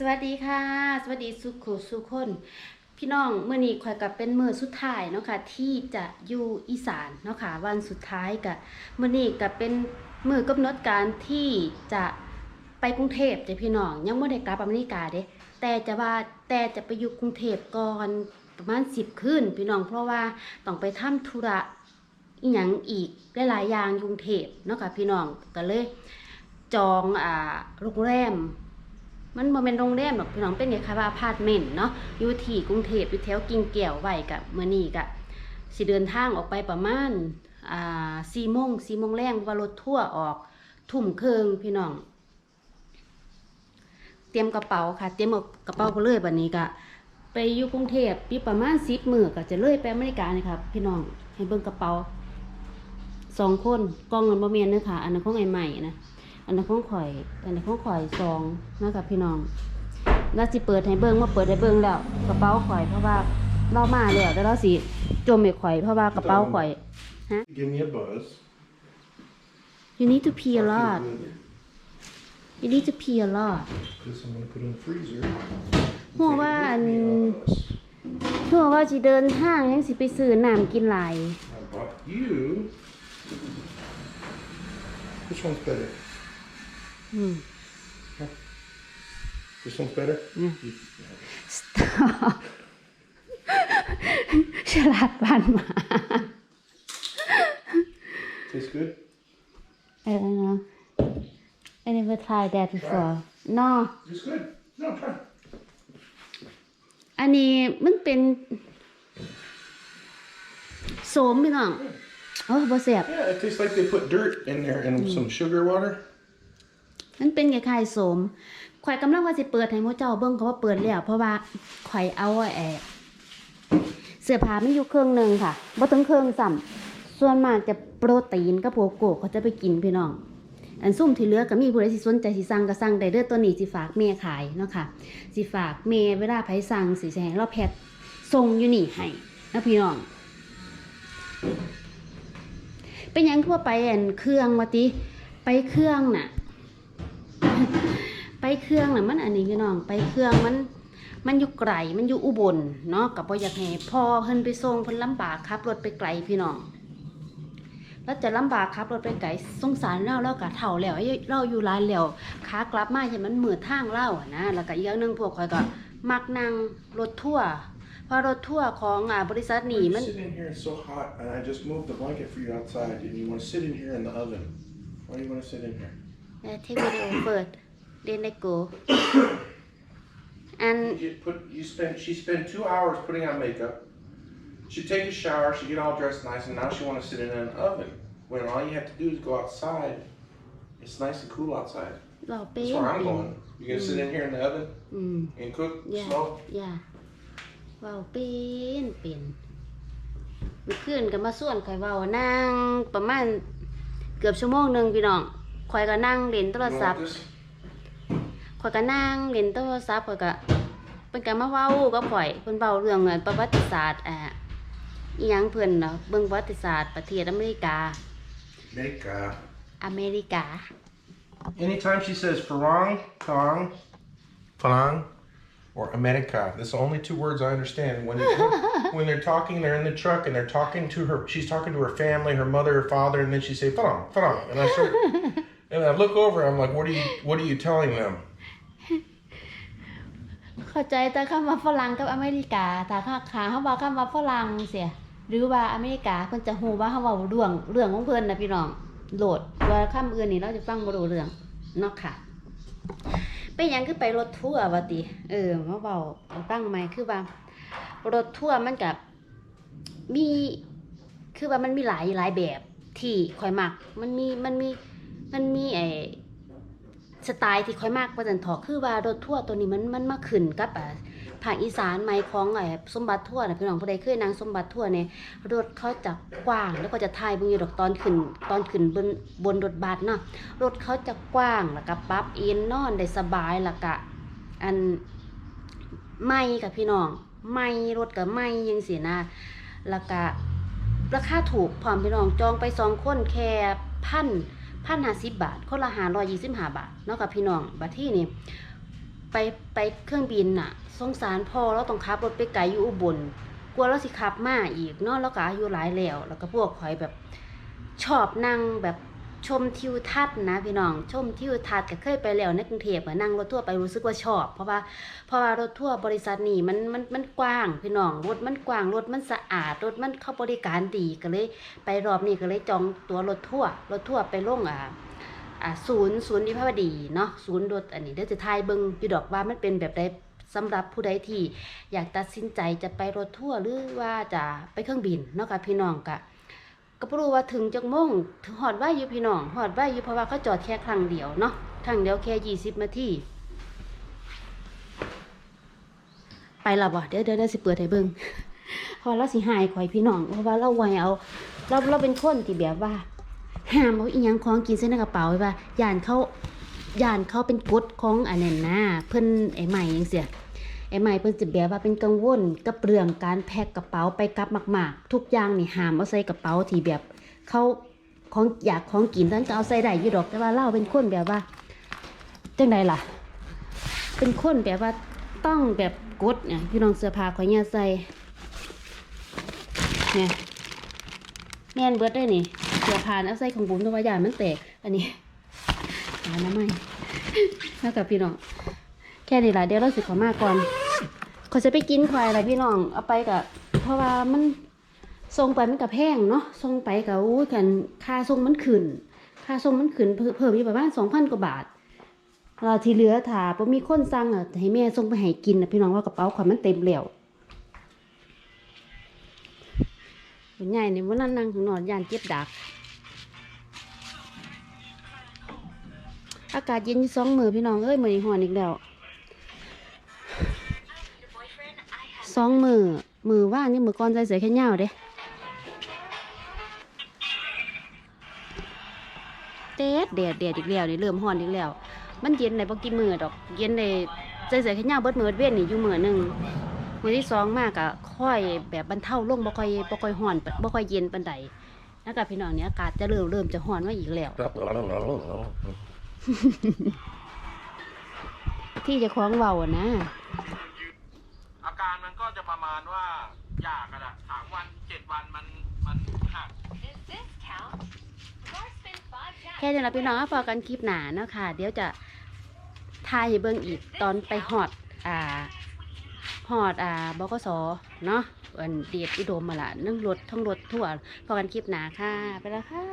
สวัสดีค่ะ สวัสดีสุขุสุคน พี่น้องเมื่อนี้ข่อยกับเป็นมือสุดท้ายเนาะค่ะที่จะอยู่อีสานเนาะค่ะวันสุดท้ายกับเมื่อนี้กับเป็นมือกำหนดการที่จะไปกรุงเทพจ้ะพี่น้องยังไม่ได้กลับอเมริกาเด้แต่จะว่าแต่จะไปอยู่กรุงเทพก่อนประมาณสิบคืนพี่น้องเพราะว่าต้องไปทำธุระอีหยังอีกหลายๆอย่างกรุงเทพเนาะค่ะพี่น้องก็เลยจองอ่าโรงแรม มันบ่แม่นโรงแรมหรอกพี่น้องเป็นไงคะว่าอพาร์ตเมนต์เนาะอยู่ที่กรุงเทพอยู่แถวกิ่งแก้วไว้กับมื้อนี้ก็สิเดินทางออกไปประมาณอ่า4โมง4โมงแรงว่ารถทั่วออกทุ่มเครึ่งพี่น้อง เตรียมกระเป๋าค่ะ เตรียมเอากระเป๋าไปเลยบัดนี้ก็ไปอยู่กรุงเทพปีประมาณ10มื้อก็จะเลยไปอเมริกานี่ครับพี่น้องให้เบิ่งกระเป๋าสองคนกล้องมันบ่แม่นเด้อค่ะอันนั้นของไอ้ใหม่นะ อันนั้นของข่อย อันนี้ของข่อยซองนะครับพี่น้องแล้วสิเปิดให้เบิ้งมาเปิดให้เบิ้งแล้ว กระเป๋าข่อยเพราะว่าเรามาแล้วแต่เราสิจมให้ข่อยเพราะว่ากระเป๋าข่อย Give me a buzz. you need to pee a lot you need to pee a lot This I'm gonna put in the freezer. หัวว่าอัน Take it with me. หัวว่าสิเดินห้างยังสิไปซื้อน้ำกินหลาย I bought you. Which one's better? อืม This one's better. Yeah. You- ฉลาดปานหมา Tastes good. I don't know I never tried that before no It's good. No, try. อันนี้มันเป็นโสมพี่น้องโอ้บ่แซ่บ Yeah, it tastes like they put dirt in there and some sugar water. มันเป็นคล้ายๆโสมข่อยกำลังว่าสิเปิดให้หมูเจ้าเบิ่งเขาว่าเปิดแล้วเพราะว่าข่อยเอาแอเสื้อผ้ามันอยู่เครื่องหนึ่งค่ะบ่ถึงเครื่องซ้ำส่วนมากจะโปรตีนกับโปรโกเขาจะไปกินพี่น้อง อันซุ่มที่เหลือก็มีผู้ใดสิสนใจสิสั่งก็สั่งได้เด้อตัวนี้สิฝากแม่ขายเนาะค่ะสิฝากแม่เวลาไผสั่งสิสิให้เราแพ็คส่งอยู่นี่ให้นะพี่น้อง เป็นยังทั่วไปอันเครื่องว่าติไปเครื่องน่ะ ไปเครื่องน่ะมันอันนี้พี่น้อง ไปเครื่องมัน มันอยู่ไกลมันอยู่อุบลเนาะกับบ่อยากให้พ่อเพิ่นไปส่งเพิ่นลำบากขับรถไปไกลพี่น้องแล้วจะลำบากขับรถไปไกลสงสารเราเราก็เฒ่าแล้วเราอยู่ร้านแล้วขากลับมาเห็นมันเหมืดทางเล่านะแล้วก็อีกอย่างหนึ่งพวกข่อยก็มักนั่งรถทั่วพราะรถทั่วของอ่าบริษัทนี้มัน Sit in here. It's so hot, and I just moved the blanket for you outside, and you want to sit in here in the oven. Why do you want to sit in here? เอ่อเทควิดีโอเปิดเดนไดโกอัน You put you spent she spent two hours putting on makeup. She take a shower, she get all dressed nice, and now she want to sit in an oven. When all you have to do is go outside. It's nice and cool outside. เราเป็ That's น where I'm going. You gonna sit in here in the oven อืม and cook, Yeah. smoke? อย่าเว้าเป็นเป็นเมื่อคืนก็มาส่วนข่อยเว้านั่งประมาณเกือบชั่วโมงหนึงพี่น้องข่ อยก็นั่งเล่นโทร You ศัพ want ท์ this? ข่อยก็นั่งเล่นโทรศัพท์ข่อยก็เพิ่นก็มาเว้ากับข่อยเพิ่นเว้าเรื่องเงินประวัติศาสตร์อ่าอีหยังเพิ่นเนาะเบิ่งประวัติศาสตร์ประเทศอเมริกา Make uh อเมริกา anytime she says farang, tong, farang, or America. That's the only two words I understand. When when they're talking, they're in the truck and they're talking to her. She's talking to her family, her mother, her father, and then she say farang, farang, and I start and I look over. I'm like, what are you what are you telling them? เข้าใจแต่คำว่าฝรั่งกับอเมริกาถ้าขาขาเขาว่าคำว่าฝรั่งเสีย หรือว่าอเมริกาเพิ่นจะฮู้ว่าเขาว้าเรื่องเรื่องของเพิ่นนะพี่น้อง โหลดว่าคำอื่นนี่เราจะฟังบ่รู้เรื่องเนาะค่ะ เป็นยังคือไปรถทัวร์ว่าติเออมาเว้าให้งใหมคือว่ารถทัวร์มันก็มี คือว่ามันมีหลายหลายแบบที่ข่อยมัก มันมีมันมีมันมี มันมีไอสไตล์ที่ค่อยมากว่าจันทอคือว่ารถทั่วร์ตัวนี้มันมันมาขึ้นกับอ่าภาคอีสานไม้ของไอ้สมบัติทั่วร์นะพี่น้องผู้ใดเคยนั่งสมบัติทั่วร์เนี่ยรถเขาจะกว้าง แล้วก็จะถ่ายบิ่งอยู่ดอกตอนขึ้นตอนขึ้นบนบนรถบัสเนาะรถเขาจะกว้างแล้วก็ปรับเอ็นนอนได้สบายแล้วก็อันไม่กับพี่น้องไม่รถกับไม่ยังเสียนะแล้วก็ราคาถูกพร้อมพี่น้องจองไปสองคนแค่พัน พันห้าสิบบาท คนละหาร้อยยี่สิบห้าบาทเนาะกับพี่น้องบัดที่นี่ไปไปเครื่องบินน่ะ สงสารพ่อเราต้องขับรถไปไกลอยู่อุบลกลัวเราสิขับมาอีกเนาะแล้วก็อายุหลายแล้ว แล้วก็พวกข่อยแบบชอบนั่งแบบ ชมทิวทัศน์นะพี่น้อง ชมทิวทัศน์ก็เคยไปแล้วในกรุงเทพอะนั่งรถทั่วร์ไปรู้สึกว่าชอบ เพราะว่าเพราะว่ารถทั่วร์บริษัทนี่มันมันมันกว้าง พี่น้องรถมันกว้างรถมันสะอาดรถมันเข้าบริการดีก็เลย ไปรอบนี้ก็เลยจองตัวรถทั่วร์รถทั่วร์ไปลงอ่าอ่าศูนย์ศูนย์วิภาวดีเนาะศูนย์รถอันนี้เดี๋ยวจะทายเบิ่งอยู่ดอกว่ามันเป็นแบบใดสำหรับผู้ใดที่อยากตัดสินใจจะไปรถทัวร์หรือว่าจะไปเครื่องบินเนาะค่ะพี่น้องกะ ก็บ่รู้ว่าถึงจักโมงถึงฮอดไว้อยู่พี่น้องฮอดไว้อยู่เพราะว่าเขาจอดแค่ครั้งเดียวเนาะครั้งเดียวแค่20นาทีไปละบ่เดี๋ยวเดี๋ยวสิเปิดให้เบิ่งพอเราสิหายข่อยพี่น้องเพราะว่าเราไวเอาเราเราเป็นคนที่แบบว่าห้ามเอาอีหยังของกินใส่ในกระเป๋าไว้ว่าย่านเขาย่านเขาเป็นกฎของอันนั้นนะเพิ่นไอ้ใหม่จังซี่ ไอ้ใหม่เพิ่นสิแบบว่าเป็นกังวลกับเรื่องการแพ็คกระเป๋าไปกลับมาก ๆ ทุกอย่างนี่ห้ามเอาใส่กระเป๋าที่แบบเขาของอยากของกินท่านก็เอาใส่ได้อยู่ดอกแต่ว่าเราเป็นคนแบบว่าจังไดล่ะ เป็นคนแบบว่าต้องแบบกดเนี่ยพี่น้องเสื้อผ้าข่อยเนี่ยใส่เนี่ยแม่นเบิดได้นี่เสื้อผ่าเอาใส่ของบุ๋มตัวอย่มันแตกอันนี้หาน้ำไม่แล้วกับพี่น้อง แค่นี้ละเดี๋ยวเราสิขอมาก่อนเขาจะไปกินควายอะไรพี่น้อง เอาไปกับเพราะว่ามันส่งไปมันกับแพงเนาะส่งไปกับอู้กันค่าส่งมันขึ้น ค่าส่งมันขึ้นเพิ่มอยู่ประมาณสองพันกว่าบาทเราที่เหลือถ้าบ่มีคนสั่งอะให้แม่ส่งไปให้กินนะพี่น้องว่ากระเป๋าข่อยมันเต็มแล้วเป็นใหญ่เนี่ยวันนั้นนั่งถึงนอนยานเจ็บดัก อากาศเย็นยู่สองมือพี่น้องเอ้ยมือนหอนอีกแล้ว สองมือมือว่างนี่มือก่อนใส่เสื้อแค่เงาวเด้เด็ดเด็ดเด็ดอีกแล้วนี่เริ่มหอนอีกแล้ว มันเย็นในบ่กี่มือดอก เย็นในใส่เสื้อแค่เงาวเบิดมือเว้นนี่อยู่มือหนึ่งมือที่สองมากอะค่อยแบบบรรเทาลงบ่ค่อยบ่ค่อยร้อนปานบ่ค่อยเย็นปานใดอากาศพี่น้องเนี่ยอากาศจะเริ่มเริ่มจะร้อนมาอีกแล้ว ที่เจะคล้าของเว้าอะนะ อาการมันก็จะประมา ณว่าอยากกันอะสามวันเจ็ดวันมันมันหัก Does this count? Mark spent five แค่นี้ละพี่น้องพอกันคลิปหนาเนาะค่ะ เดี๋ยวจะทายให้เบิ่งอีกตอนไปฮอด อ่าฮอด อ่าบกสเนาะอันเดียดอุดมมาละนั่งรถทั้งรถทั่วพอกันคลิปหนาค่ะ ไปแล้วค่ะ